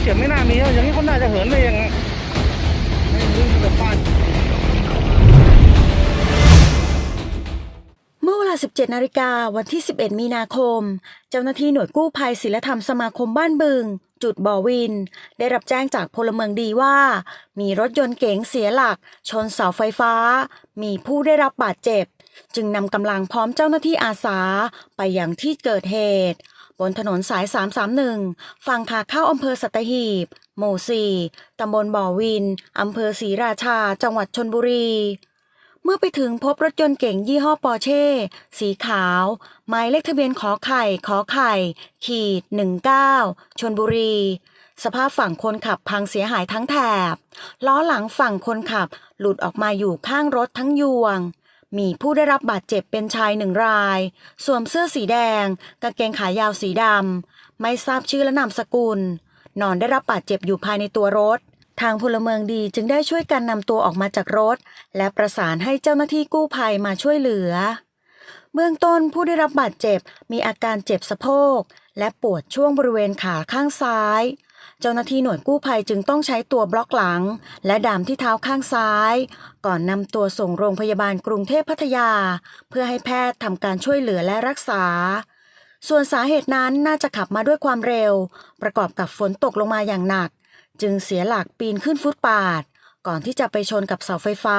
เสียบไม่น่ามีอย่างนี้เขาน่าจะเหินไปเองไม่รู้มันเป็นบ้านเมื่อเวลา 17 นาฬิกาวันที่ 11 มีนาคม เจ้าหน้าที่หน่วยกู้ภัยศิลธรรมสมาคมบ้านบึง จุดบ่อวิน ได้รับแจ้งจากพลเมืองดีว่า มีรถยนต์เก๋งเสียหลัก ชนเสาไฟฟ้า มีผู้ได้รับบาดเจ็บ จึงนำกำลังพร้อมเจ้าหน้าที่อาสาไปยังที่เกิดเหตุ บนถนนสาย 331 ฝั่งขาเข้าอำเภอสัตหีบ หมู่ 4 ตำบลบ่อวิน อำเภอศรีราชา จังหวัดชนบุรี เมื่อไปถึงพบรถยนต์เก๋งยี่ห้อปอร์เช่ สีขาว หมายเลขทะเบียนขอไข่ขอไข่ ขีด 19 ชนบุรี สภาพฝั่งคนขับพังเสียหายทั้งแถบ ล้อหลังฝั่งคนขับหลุดออกมาอยู่ข้างรถทั้งยวง มีผู้ได้รับบาดเจ็บเป็นชายหนึ่งราย สวมเสื้อสีแดง กางเกงขายาวสีดำ ไม่ทราบชื่อและนามสกุล นอนได้รับบาดเจ็บอยู่ภายในตัวรถ ทางพลเมืองดีจึงได้ช่วยกันนำตัวออกมาจากรถ และประสานให้เจ้าหน้าที่กู้ภัยมาช่วยเหลือ เบื้องต้นผู้ได้รับบาดเจ็บมีอาการเจ็บสะโพก และปวดช่วงบริเวณขาข้างซ้าย เจ้าหน้าที่หน่วยกู้ภัยจึงต้องใช้ตัวบล็อกหลัง และดามที่เท้าข้างซ้าย ก่อนนำตัวส่งโรงพยาบาลกรุงเทพพัทยา เพื่อให้แพทย์ทำการช่วยเหลือและรักษา ส่วนสาเหตุนั้นน่าจะขับมาด้วยความเร็ว ประกอบกับฝนตกลงมาอย่างหนัก จึงเสียหลักปีนขึ้นฟุตปาด ก่อนที่จะไปชนกับเสาไฟฟ้า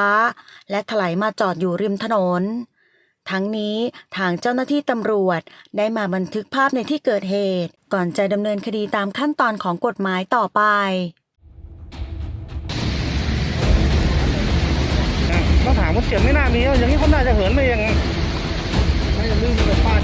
และถลายมาจอดอยู่ริมถนน ทั้งนี้ทางเจ้าหน้าที่ตำรวจได้มาบันทึกภาพในที่เกิดเหตุ ก่อนจะดำเนินคดีตามขั้นตอนของกฎหมายต่อไปต้องถามว่าเสียงไม่น่ามีอย่างนี้เขาน่าจะเหินไปเองไม่รู้มันเป็นบ้าน